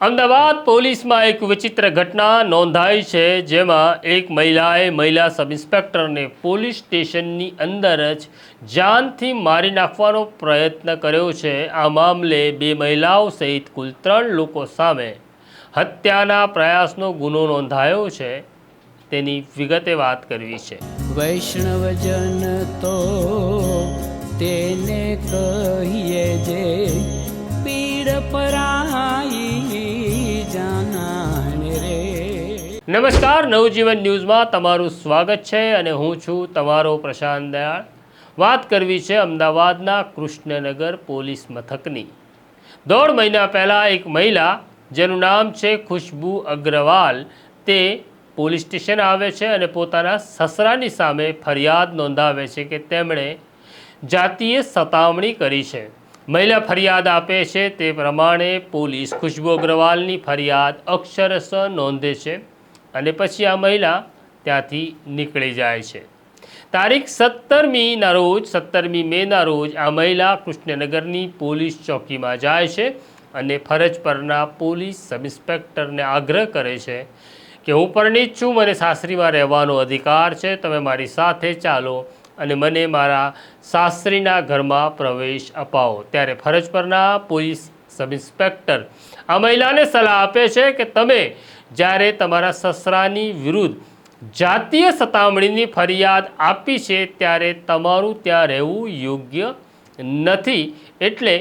અમદાવાદ પોલીસમાં એક વિચિત્ર ઘટના નોંધાઈ છે, જેમાં એક મહિલાએ મહિલા સબ ઇન્સ્પેક્ટરને પોલીસ સ્ટેશનની અંદર જ જાનથી મારી નાખવાનો પ્રયત્ન કર્યો છે. આ મામલે બે મહિલાઓ સહિત કુલ ત્રણ લોકો સામે હત્યાના પ્રયાસનો ગુનો નોંધાયો છે. તેની વિગતે વાત કરવી છે. વૈષ્ણવજન તો તેને કહીએ જે પીડ પરાઈ નમસ્કાર, નવજીવન ન્યૂઝમાં તમારું સ્વાગત છે અને હું છું તમારો પ્રશાંત દયાળ. વાત કરવી છે અમદાવાદના કૃષ્ણનગર પોલીસ મથકની. દોઢ મહિના પહેલાં એક મહિલા, જેનું નામ છે ખુશ્બુ અગ્રવાલ, તે પોલીસ સ્ટેશન આવે છે અને પોતાના સસરાની સામે ફરિયાદ નોંધાવે છે કે તેમણે જાતીય સતામણી કરી છે. મહિલા ફરિયાદ આપે છે તે પ્રમાણે પોલીસ ખુશ્બુ અગ્રવાલની ફરિયાદ અક્ષરશ નોંધે છે. અને પછી આ મહિલા ત્યાંથી નીકળી જાય છે. તારીખ સત્તરમીના રોજ, સત્તરમી મેના રોજ આ મહિલા કૃષ્ણનગરની પોલીસ ચોકીમાં જાય છે અને ફરજ પરના પોલીસ સબ ઇન્સ્પેક્ટરને આગ્રહ કરે છે કે હું પરણિત છું, મને સાસરીમાં રહેવાનો અધિકાર છે, તમે મારી સાથે ચાલો અને મને મારા સાસરીના ઘરમાં પ્રવેશ અપાવો. ત્યારે ફરજ પરના પોલીસ સબ ઇન્સ્પેક્ટર. આ મહિલાને સલાહ આપે છે કે તમે જ્યારે તમારા સસરાની વિરુદ્ધ જાતીય સતામણીની ફરિયાદ આપી છે ત્યારે તમારું ત્યાં રહેવું યોગ્ય નથી. એટલે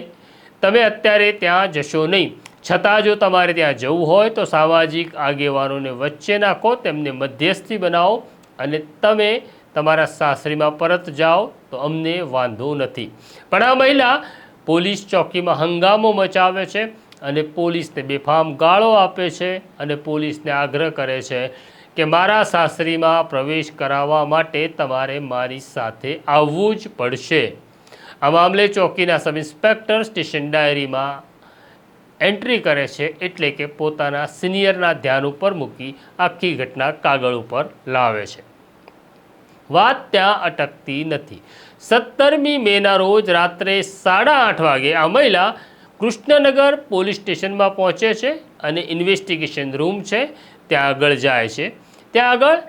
તમે અત્યારે ત્યાં જશો નહીં. છતાં જો તમારે ત્યાં જવું હોય તો સામાજિક આગેવાનોને વચ્ચે નાખો, તેમને મધ્યસ્થી બનાવો અને તમે તમારા સાસરીમાં પરત જાઓ તો અમને વાંધો નથી. પણ આ મહિલા પોલીસ ચોકીમાં હંગામો મચાવે છે અને પોલીસને બેફામ ગાળો આપે છે અને પોલીસને આગ્રહ કરે છે કે મારા સાસરીમાં પ્રવેશ કરાવવા માટે તમારે મારી સાથે આવવું જ પડશે. આ મામલે ચોકીના સબ ઇન્સ્પેક્ટર સ્ટેશન ડાયરીમાં એન્ટ્રી કરે છે એટલે કે પોતાના સિનિયરના ધ્યાન ઉપર મૂકી આખી ઘટના કાગળ ઉપર લાવે છે. વાત ત્યાં અટકતી નથી. સત્તરમી મેના રોજ રાત્રે સાડા આઠ વાગે આ મહિલા કૃષ્ણનગર પોલીસ સ્ટેશનમાં પહોંચે છે અને ઇન્વેસ્ટિગેશન રૂમ છે, ત્યાં આગળ જાય છે. ત્યાં આગળ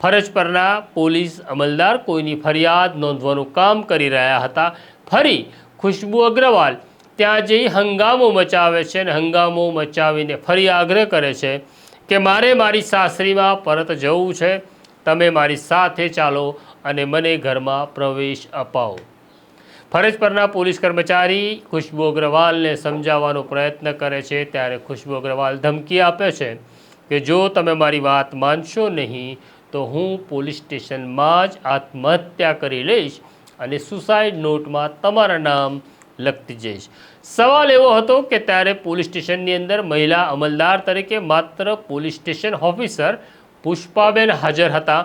ફરજ પરના પોલીસ અમલદાર કોઈની ફરિયાદ નોંધવાનું કામ કરી રહ્યા હતા. ફરી ખુશ્બુ અગ્રવાલ ત્યાં જઈ હંગામો મચાવે છે અને હંગામો મચાવીને ફરી આગ્રહ કરે છે કે મારે મારી સાસરીમાં પરત જવું છે. તમે મારી સાથે ચાલો અને મને ઘરમાં પ્રવેશ અપાવો. ફરજ પરના પોલીસ કર્મચારી ખુશ્બુ અગ્રવાલને સમજાવવાનો પ્રયત્ન કરે છે, ત્યારે ખુશ્બુ અગ્રવાલ ધમકી આપે છે કે જો તમે મારી વાત માનશો નહીં, તો હું પોલીસ સ્ટેશનમાં જ આત્મહત્યા કરી લઈશ અને સુસાઇડ નોટમાં તમારા નામ લખતી જઈશ. સવાલ એવો હતો કે ત્યારે પોલીસ સ્ટેશનની અંદર મહિલા અમલદાર તરીકે માત્ર પોલીસ સ્ટેશન ઓફિસર પુષ્પાબેન હાજર હતા.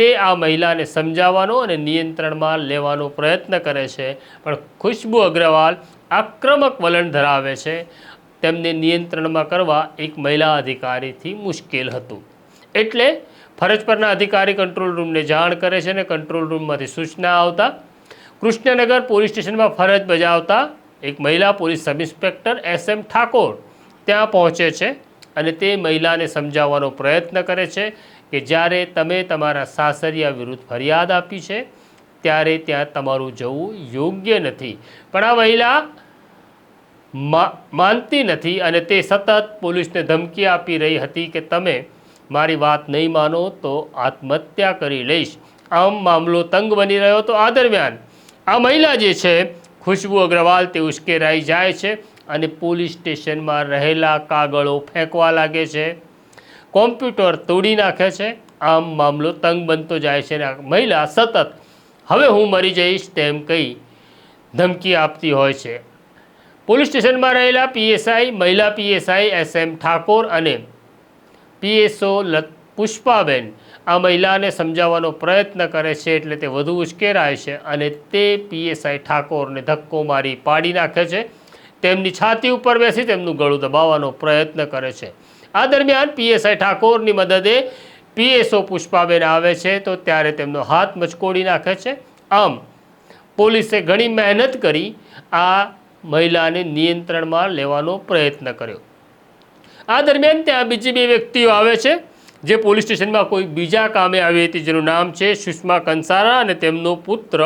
તે આ મહિલાને સમજાવવાનો અને નિયંત્રણમાં લેવાનો પ્રયત્ન કરે છે. પણ ખુશ્બુ અગ્રવાલ આક્રમક વલણ ધરાવે છે. તેમને નિયંત્રણમાં કરવા એક મહિલા અધિકારીથી મુશ્કેલ હતું. એટલે ફરજ પરના અધિકારી કંટ્રોલ રૂમને જાણ કરે છે અને કંટ્રોલ રૂમમાંથી સૂચના આવતા કૃષ્ણનગર પોલીસ સ્ટેશનમાં ફરજ બજાવતા એક મહિલા police sub inspector S M Thakor ત્યાં પહોંચે છે અને તે મહિલાને સમજાવવાનો પ્રયત્ન કરે છે. કે જ્યારે તમે તમારા સાસરિયા વિરુદ્ધ ફરિયાદ આપી છે, ત્યારે ત્યાં તમારું જવું યોગ્ય નથી. પણ આ મહિલા માનતી નથી અને તે સતત પોલીસને ધમકી આપી રહી હતી કે તમે મારી વાત નહીં માનો તો આત્મહત્યા કરી લઈશ. આમ મામલો તંગ બની રહ્યો તો આ દરમિયાન. આ મહિલા જે છે, ખુશ્બુ અગ્રવાલ તે ઉશ્કેરાઈ જાય છે અને પોલીસ સ્ટેશનમાં રહેલા કાગળો ફેંકવા લાગે છે. કોમ્પ્યુટર તોડી નાખે છે. આમ મામલો તંગ બનતો જાય છે અને મહિલા સતત, હવે હું મરી જઈશ તેમ કહી ધમકી આપતી હોય છે. પોલીસ સ્ટેશનમાં રહેલા પીએસઆઈ, મહિલા પીએસઆઈ એસ એમ ઠાકોર અને પીએસઓ પુષ્પાબેન આ મહિલાને સમજાવવાનો પ્રયત્ન કરે છે એટલે તે વધુ ઉશ્કેરાય છે અને તે પીએસઆઈ ઠાકોરને ધક્કો મારી પાડી નાખે છે. તેમની છાતી ઉપર બેસી તેમનું ગળું દબાવવાનો પ્રયત્ન કરે છે. આ દરમિયાન પીએસઆઈ ઠાકોરની મદદે પીએસઓ પુષ્પાબેન આવે છે તો ત્યારે તેમનો હાથ મચકોડી નાખે છે. આમ, પોલીસે ઘણી મહેનત કરી આ મહિલાને નિયંત્રણમાં લેવાનો પ્રયત્ન કર્યો. આ દરમિયાન ત્યાં બીજી બે વ્યક્તિઓ આવે છે, જે પોલીસ સ્ટેશનમાં કોઈ બીજા કામે આવી હતી જેનું નામ છે સુષ્મા કંસારા અને તેમનો પુત્ર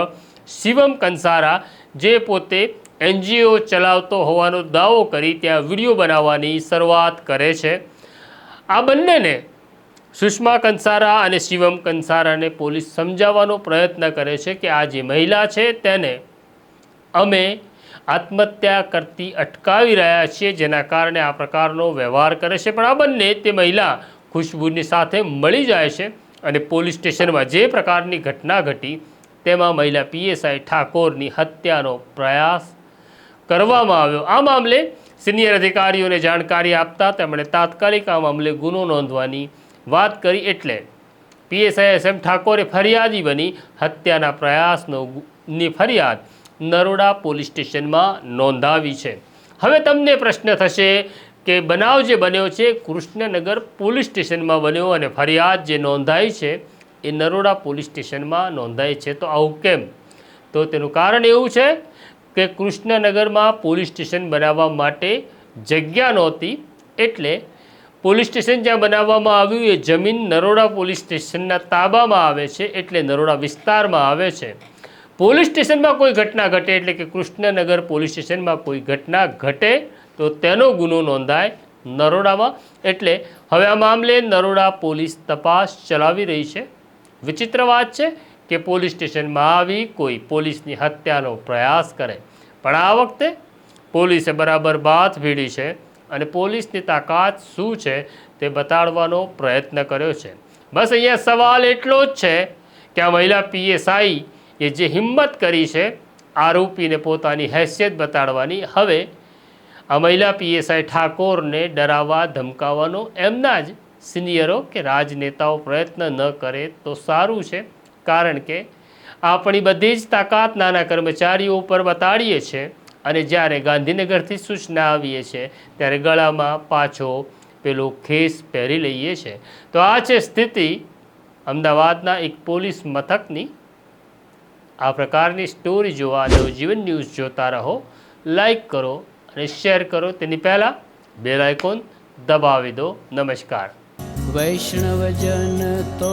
શિવમ કંસારા, જે પોતે એનજીઓ ચલાવતો હોવાનો દાવો કરી ત્યાં વીડિયો બનાવવાની શરૂઆત કરે છે. આ બંનેને સુષ્મા કંસારા અને શિવમ કંસારાને પોલીસ સમજાવવાનો પ્રયત્ન કરે છે કે આ જે મહિલા છે તેને અમે આત્મહત્યા કરતી અટકાવી રહ્યા છીએ, જેના કારણે આ પ્રકારનો વ્યવહાર કરે છે. પણ આ બંને તે મહિલા ખુશ્બુની સાથે મળી જાય છે અને પોલીસ સ્ટેશનમાં જે પ્રકારની ઘટના ઘટી, તેમાં મહિલા પીએસઆઈ ઠાકોરની હત્યાનો પ્રયાસ કરવામાં આવ્યો. આ મામલે સિનિયર અધિકારીઓને જાણકારી આપતા તેમણે તાત્કાલિક આ મામલે ગુનો નોંધવાની વાત કરી એટલે પીએસઆઈ એસ એમ ઠાકોરે ફરિયાદી બની હત્યાના પ્રયાસનો ની ફરિયાદ નરોડા પોલીસ સ્ટેશનમાં નોંધાવી છે. હવે તમને પ્રશ્ન થશે કે બનાવ જે બન્યો છે, કૃષ્ણનગર પોલીસ સ્ટેશનમાં બન્યો અને ફરિયાદ જે નોંધાઈ છે, એ નરોડા પોલીસ સ્ટેશનમાં નોંધાઈ છે તો આવું કેમ? તો તેનું કારણ એવું છે કે કૃષ્ણનગરમાં પોલીસ સ્ટેશન બનાવવા માટે જગ્યા નહોતી એટલે પોલીસ સ્ટેશન જ્યાં બનાવવામાં આવ્યું એ જમીન નરોડા પોલીસ સ્ટેશનના તાબામાં આવે છે એટલે નરોડા વિસ્તારમાં આવે છે. પોલીસ સ્ટેશનમાં કોઈ ઘટના ઘટે એટલે કે કૃષ્ણનગર પોલીસ સ્ટેશનમાં કોઈ ઘટના ઘટે તો તેનો ગુનો નોંધાય નરોડામાં. એટલે હવે આ મામલે નરોડા પોલીસ તપાસ ચલાવી રહી છે. વિચિત્ર વાત છે કે પોલીસ સ્ટેશનમાં આવી કોઈ પોલીસની હત્યાનો પ્રયાસ કરે. પણ આ વખતે પોલીસે બરાબર બાથ ભીડી છે અને પોલીસની તાકાત શું છે તે બતાડવાનો પ્રયત્ન કર્યો છે. બસ અહીંયા સવાલ એટલો જ છે કે આ મહિલા પીએસઆઈ એ જે હિંમત કરી છે આરોપીને પોતાની હેસિયત બતાડવાની, હવે આ મહિલા પીએસઆઈ ઠાકોરને ડરાવવા, ધમકાવવાનો એમના જ સિનિયરો કે રાજનેતાઓ પ્રયત્ન ન કરે તો સારું છે. કારણ કે આપણી બધી જ તાકાત નાના કર્મચારીઓ ઉપર બતાડીએ છીએ અને જ્યારે ગાંધીનગરથી સૂચના આવીએ છીએ ત્યારે ગળામાં પાછો પેલો ખેસ પહેરી લઈએ છીએ તો આ છે સ્થિતિ અમદાવાદના એક પોલીસ મથકની. આ પ્રકારની સ્ટોરી જોવા નવજીવન ન્યૂઝ જોતા રહો, લાઈક કરો અને શેર કરો. તેની પહેલાં બેલ આઇકોન દબાવી દો. નમસ્કાર. વૈષ્ણવજન તો